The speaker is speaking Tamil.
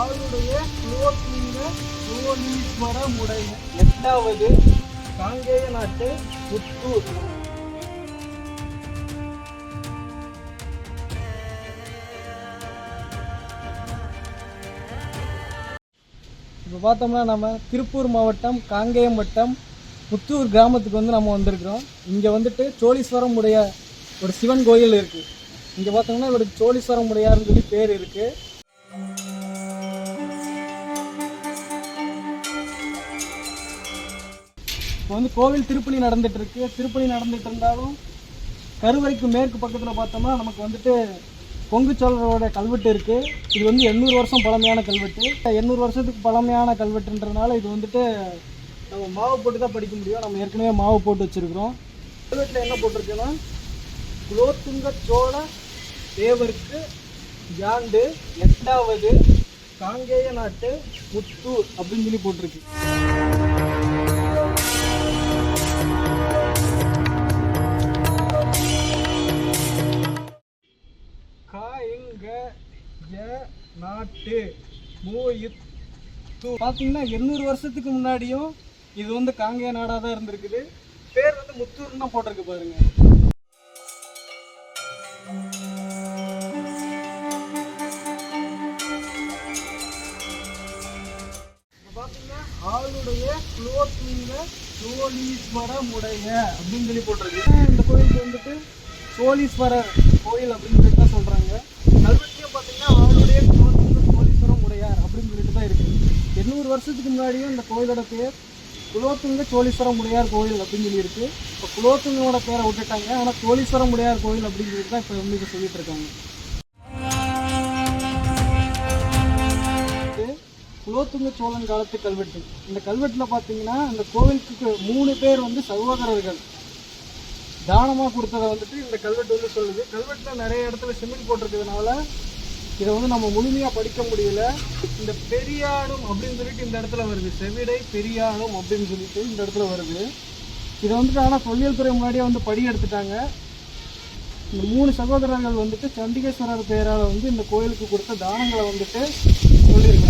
ஆளுடைய குலோத்துங்க சோழீஸ்வர முடைய எட்டாவது காங்கேய நாட்டு புத்தூர். இப்போ பார்த்தோம்னா நம்ம திருப்பூர் மாவட்டம் காங்கேயம் வட்டம் புத்தூர் கிராமத்துக்கு வந்து நம்ம வந்திருக்கிறோம். இங்கே வந்துட்டு சோழீஸ்வரம் உடைய ஒரு சிவன் கோயில் இருக்குது இங்கே பார்த்தோம்னா இவருக்கு சோழீஸ்வரம் உடையார்னு சொல்லி பேர் இருக்குது இப்போ வந்து கோவில் திருப்பணி நடந்துட்டு இருக்கு திருப்பணி நடந்துட்டு இருந்தாலும் கருவறைக்கு மேற்கு பக்கத்தில் பார்த்தோம்னா நமக்கு வந்துட்டு கொங்கு சோழரோட கல்வெட்டு இருக்கு. இது வந்து எண்ணூறு வருஷம் பழமையான கல்வெட்டு. எண்ணூறு வருஷத்துக்கு பழமையான கல்வெட்டுன்றனால இது வந்துட்டு நம்ம மாவு போட்டு தான் படிக்க முடியும். நம்ம ஏற்கனவே மாவு போட்டு வச்சிருக்கிறோம். கல்வெட்டில் என்ன போட்டிருக்குன்னா குலோத்துங்க சோழ தேவருக்கு ஜாண்டு எட்டாவது காங்கேய நாட்டு முத்தூர் அப்படின்னு சொல்லி போட்டிருக்கு. காயங்க நாட்டு? மூயித்து பார்த்தீங்கன்னா எண்ணூறு வருஷத்துக்கு முன்னாடியும் இது வந்து காங்கேய நாடாக தான் இருந்திருக்குது. பேர் வந்து முத்தூர்னு தான் போட்டிருக்கு பாருங்க. பார்த்தீங்கன்னா ஆளுடைய குலோத்துங்க சோழீஸ்வரம் அப்படின்னு சொல்லி போட்டிருக்கு. இந்த கோயிலுக்கு வந்துட்டு சோழீஸ்வரர் கோயில் அப்படின்னு சொல்லிட்டு தான் சொல்றாங்க. பார்த்தீங்கன்னா ஆளுடைய குலோத்துங்க சோழீஸ்வரம் உடையார் அப்படின்னு சொல்லிட்டு தான் இருக்குது எண்ணூறு வருஷத்துக்கு முன்னாடியும் இந்த கோயிலோட பேர் குலோத்துங்க சோழீஸ்வரம் உடையார் கோயில் அப்படின்னு சொல்லி இருக்கு இப்போ குலோத்துங்கோட பேரை விட்டுட்டாங்க. ஆனால் சோழீஸ்வரம் உடையார் கோயில் அப்படின்னு சொல்லிட்டு தான் இப்போ வந்து சொல்லிட்டு இருக்காங்க. குலோத்துங்க சோழன் காலத்து கல்வெட்டு. இந்த கல்வெட்டில் பார்த்தீங்கன்னா அந்த கோவிலுக்கு மூணு பேர் வந்து சகோதரர்கள். தானமாக கொடுத்ததை வந்துட்டு இந்த கல்வெட்டு வந்து சொல்லுது. கல்வெட்டில் நிறைய இடத்துல சிமெண்ட் போட்டிருக்கிறதுனால இதை வந்து நம்ம முழுமையாக படிக்க முடியல. இந்த பெரியாடும் அப்படின்னு சொல்லிட்டு இந்த இடத்துல வருது. செவிடை பெரியாடும் அப்படின்னு சொல்லிட்டு இந்த இடத்துல வருது. இதை வந்துட்டு ஆனால் தொல்லியல் துறை முன்னாடியே வந்து படி எடுத்துட்டாங்க. இந்த மூணு சகோதரர்கள் வந்துட்டு சண்டிகேஸ்வரர் பெயரால் வந்து இந்த கோயிலுக்கு கொடுத்த தானங்களை வந்துட்டு சொல்லியிருக்காங்க.